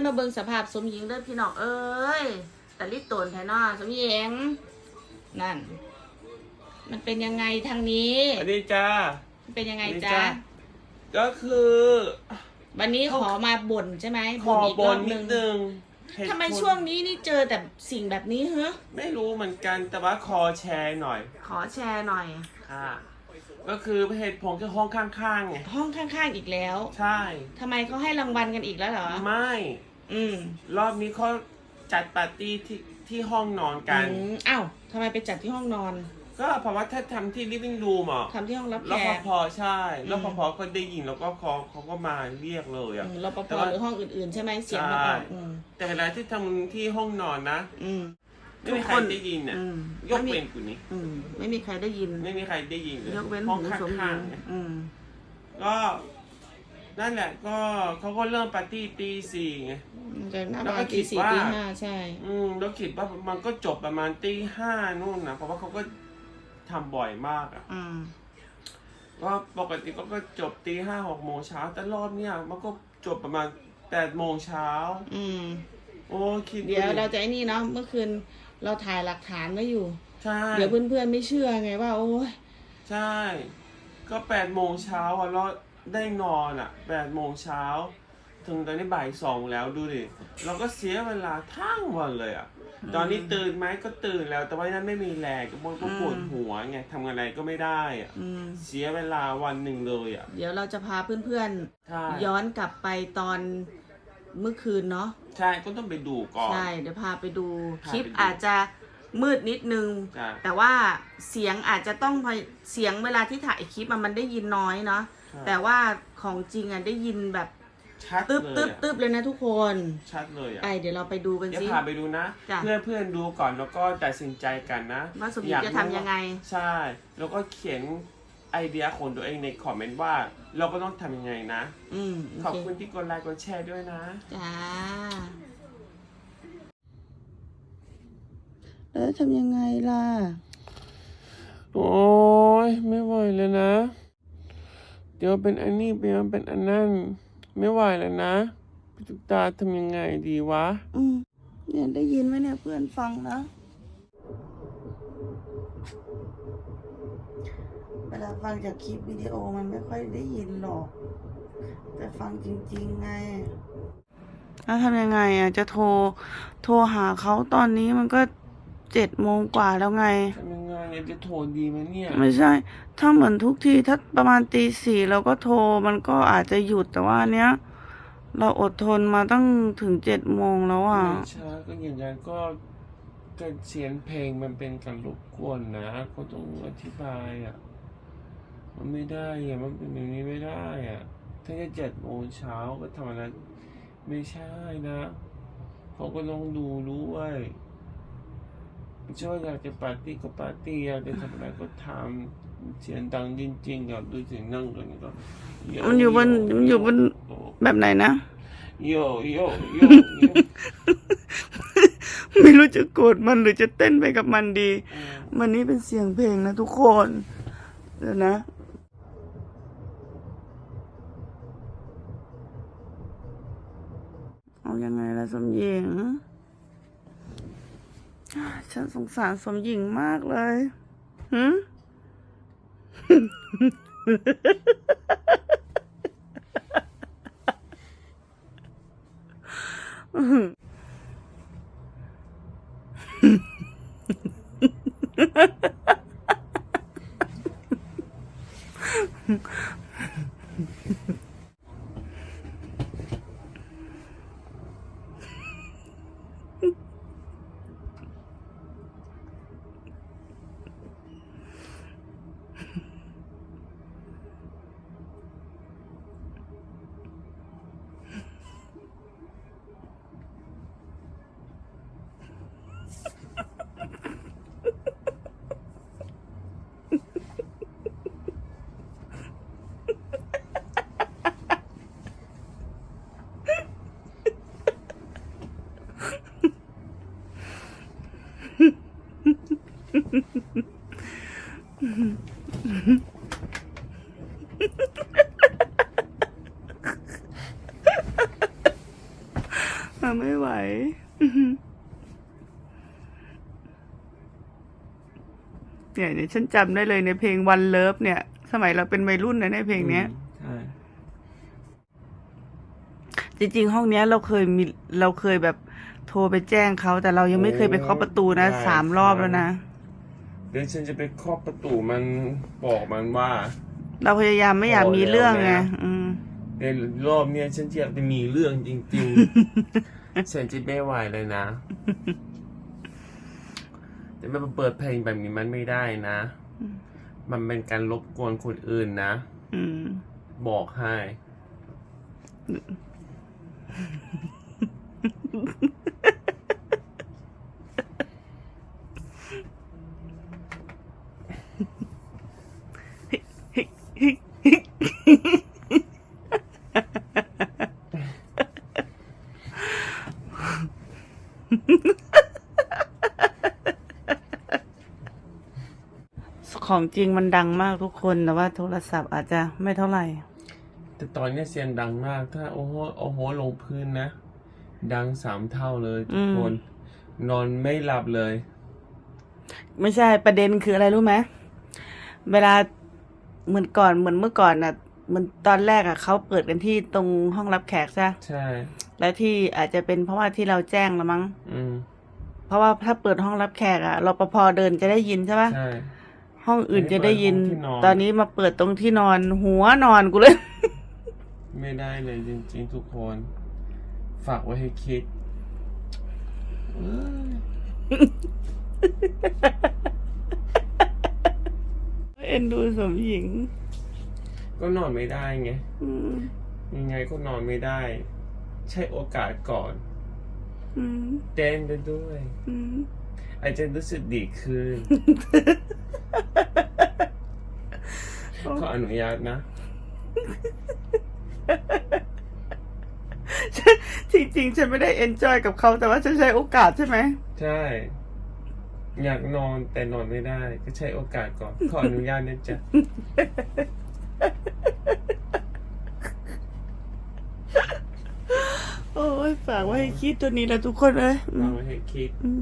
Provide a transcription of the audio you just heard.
อนๆมาเบิ่งสภาพสมหญิงเด้อพี่น้องเอ้ยแต่ลิตนแท้เนาะสมหญิงนั่น มันเป็นยังไงทางนี้สวัสดีจ้ามันเป็นยังไงสวัสดีจ๊ะก็คือ วันนี้ขอมาบ่นใช่ไหมขออีกบรอนบนินึดงนึงเหตุทำไมผลช่วงนี้นี่เจอแต่สิ่งแบบนี้ฮะไม่รู้เหมือนกันแต่ว่าขอแชร์หน่อย ขอแชร์หน่อยค่ะก็คือเหตุผลคือห้องข้างๆไงห้องข้างๆอีกแล้ว ใช่ทำไมเขาให้รางวัลกันอีกแล้วเหรอ ไม่ อืมรอบนี้เขาจัดปาร์ตี้ที่ที่ห้องนอนกัน อืมอ้าวทำไมไปจัดที่ห้องนอนก็เพราะว่าถ้าทำที่ living room อะทำที่ห้องรับรแขปกภใช่อืมรปภก็ได้ยินแล้วก็เขาเขาก็มาเรียกเลยอะ อืมรปภแต่ว่าหรือห้องอื่นๆ ใช่ไหมเสียงมันออกใช่ อืมแต่เวลาที่ทำที่ห้องนอนนะอืม ไม่มีใครได้ยินอะอืมยกไม่มีเว้นกูนี้อืมไม่มีใครได้ยิน ไม่มีใครได้ยินเลยยกเว้นห้องหูข้สมหญิางงๆเนี่ยอืมก็ นั่นแหละก็เขาก็เริ่มปาร์ตี้ตีสี่ไงมันจะน่าแล้วปก็ระมาณคิตีดสี่ว่า ตีห้าใช่ อืมแล้วคิดว่ามันก็จบประมาณตีห้านู่นนะเพราะว่าเขาก็ทำบ่อยมากอะอืมก็ปกติก็ก็จบตีห้าหกโมงเช้าแต่รอบเนี้ยมันก็จบประมาณแปดโมงเช้าอืม โอ้คิดเดี๋ยวเราจะไอ้นี่เนาะเมื่อคืนเราถ่ายหลักฐานไว้อยู่ ใช่เดี๋ยวเพื่อนๆไม่เชื่อไงว่า โอ้ยใช่ ก็แปดโมงเช้าอะเรา ได้นอนอะแปดโมงเช้า ถึงตอนนี้บ่ายสองแล้วดูดิ เราก็เสียเวลาทั้งวันเลยอะ ตอนนี้ตื่นไหมก็ตื่นแล้ว แต่ว่านั้นไม่มีแรงก็มันก็ปวดหัวไงทำอะไรก็ไม่ได้อะ อืม เสียเวลาวันหนึ่งเลยอะ เดี๋ยวเราจะพาเพื่อนใช่ ๆ ย้อนกลับไปตอนเมื่อคืนเนาะ ใช่ก็ต้องไปดูก่อน ใช่ เดี๋ยวพาไปดูพาคลิปไปดู อาจจะ มืดนิดนึง ใช่ แต่ว่าเสียงอาจจะต้องพยเสียงเวลาที่ถ่ายคลิปมันมันได้ยินน้อยเนาะใช่แต่ว่าของจริงอะได้ยินแบบชัดตึบเลยตึบอะตึบเลยนะทุกคนชัดเลยอะไอเดี๋ยวเราไปดูกันเดี๋ยวสิ พาไปดูนะ จ้ะ เพื่อนเพื่อนๆดูก่อนแล้วก็ตัดสินใจกันนะว่าสมหญิงอยากจะทำยังไง ใช่ แล้วก็เขียนไอเดียของตัวเองในคอมเมนต์ว่า เราก็ต้องทำยังไงนะ อืมขอบโอเคคุณที่กดไลค์กดแชร์ด้วยนะ จ้า แล้วทำยังไงล่ะ โอ้ยไม่ไหวเลยนะ เดี๋ยวเป็นอันนี้เดี๋ยวเป็นอันนั้นไม่ไหวแล้วนะพี่ตุ๊กตาทำยังไงดีวะ อืมเนี่ยได้ยินไหมเนี่ยเพื่อนฟังนะ เวลาฟังจากคลิปวิดีโอมันไม่ค่อยได้ยินหรอก แต่ฟังจริง ๆ ไง แล้วทำยังไงอะจะโทร โทรหาเขาตอนนี้มันก็ เจ็ดโมงกว่าแล้วไงทำยังไงเนี่ยจะโทรดีไหมเนี่ย ไม่ใช่ ถ้าเหมือนทุกทีถ้าประมาณตีสี่เราก็โทรมันก็อาจจะหยุดแต่ว่าอันเนี้ยเราอดทนมาตั้งถึงเจ็ดโมงแล้วอะไม่ใช่ก็อย่างนั้นก็ก็เสียงเพลงมันเป็นการรบกวนนะก็ต้องอธิบายอะมันไม่ได้อะมันเป็นแบบนี้ไม่ได้อะถ้าจะเจ็ดโมงเช้าก็ทำอะไรไม่ใช่นะเขาก็ต้องดูด้วยไม่ใช่ว่าอยากจะปาร์ตี้ก็ปาร์ตี้อยากจะทำอะไรก็ทำเสียงดังจริงๆอะดูเสียงนั่งกันก็โมันอยู่บนมันอยู่บนโแบบไหนนะโยโยโยโยไม่รู้จะโกรธมันหรือจะเต้นไปกับมันดีอืมมันนี่เป็นเสียงเพลงนะทุกคนเดี๋ยวนะเอายังไงล่ะสมหญิง ฉันสงสารสมหญิงมากเลยหืมอืมาไม่ไหวเนี่ยเนี่ยฉันจำได้เลยในเพลงวันเลิฟเนี่ย สมัยเราเป็นวัยรุ่นนะในเพลงเนี้ย ใช่จริงๆ ห้องเนี้ยเราเคยมีเราเคยแบบโทรไปแจ้งเขา แต่เรายังไม่เคยไปเคาะประตูนะสามรอบแล้วนะ เดี๋ยวฉันจะไปเคาะประตูมันบอกมันว่า เราพยายามไม่อยากมีเรื่องไงพอแล้วนะอืม ในรอบเนี้ยฉันจะมีเรื่องจริงๆ ฉันจะไม่ไหวเลยนะ แต่ไม่เปิดเพลงแบบนี้มันไม่ได้นะ มันเป็นการรบกวนคนอื่นนะบอกให้ ของจริงมันดังมากทุกคนแต่ว่าโทรศัพท์อาจจะไม่เท่าไหร่ แต่ตอนเนี้ยเสียงดังมาก ถ้าโอ้โหโอ้โหลงพื้นนะ ดังสามเท่าเลยทุกคน นอนไม่หลับเลย ไม่ใช่ประเด็นคืออะไรรู้ไหมเวลาเหมือนก่อนเหมือนเมื่อก่อนน่ะเหมันตอนแรกอะเขาเปิดกันที่ตรงห้องรับแขกใช่ใช่ และที่อาจจะเป็นเพราะว่าที่เราแจ้งละมั้ง อืมเพราะว่าถ้าเปิดห้องรับแขกอะรปภเดินจะได้ยินใช่ปะ ใช่ ห้องอื่นจะได้ยินอันนี้เปิดห้องที่นอนตอนนี้มาเปิดตรงที่นอน หัวนอนกูเลย ไม่ได้เลยจริง ๆ ทุกคน ฝากไว้ให้คิดเอ้ยเอ็นดูสมหญิง ก็นอนไม่ได้ไงอืมยังไงก็นอนไม่ได้ ใช้โอกาสก่อนอืมเต้นไปด้วยอืมอาจจะรู้สึกดีขึ้น ขออนุญาตนะ จริงๆ ฉันไม่ได้เอนจอยกับเขาแต่ว่าฉันใช้โอกาสใช่ไหม ใช่ อยากนอนแต่นอนไม่ได้ ก็ใช้โอกาสก่อน ขออนุญาตนะจ๊ะ โอ้ยฝากไว้ให้คิดตัวนี้แหละทุกคนเลยอืฝากมไว้ให้คิดอืม